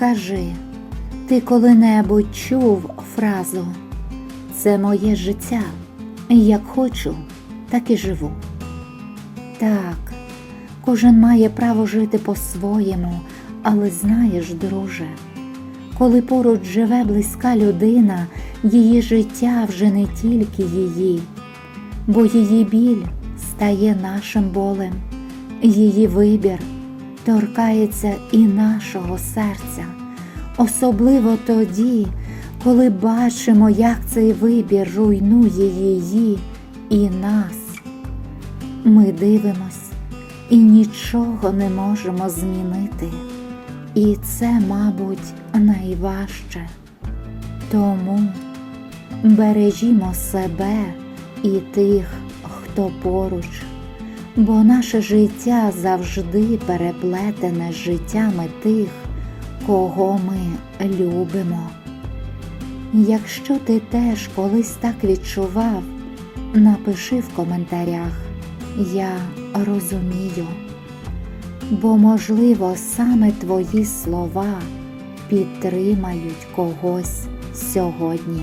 Скажи, ти коли-небудь чув фразу Це моє життя, як хочу, так і живу. Так, кожен має право жити по-своєму, але знаєш, друже, коли поруч живе близька людина, її життя вже не тільки її, бо її біль стає нашим болем, її вибір торкається і нашого серця, особливо тоді, коли бачимо, як цей вибір руйнує її і нас. Ми дивимось і нічого не можемо змінити. І це, мабуть, найважче. Тому бережімо себе і тих, хто поруч, бо наше життя завжди переплетене з життями тих, кого ми любимо. Якщо ти теж колись так відчував, напиши в коментарях Я розумію, бо, можливо, саме твої слова підтримають когось сьогодні.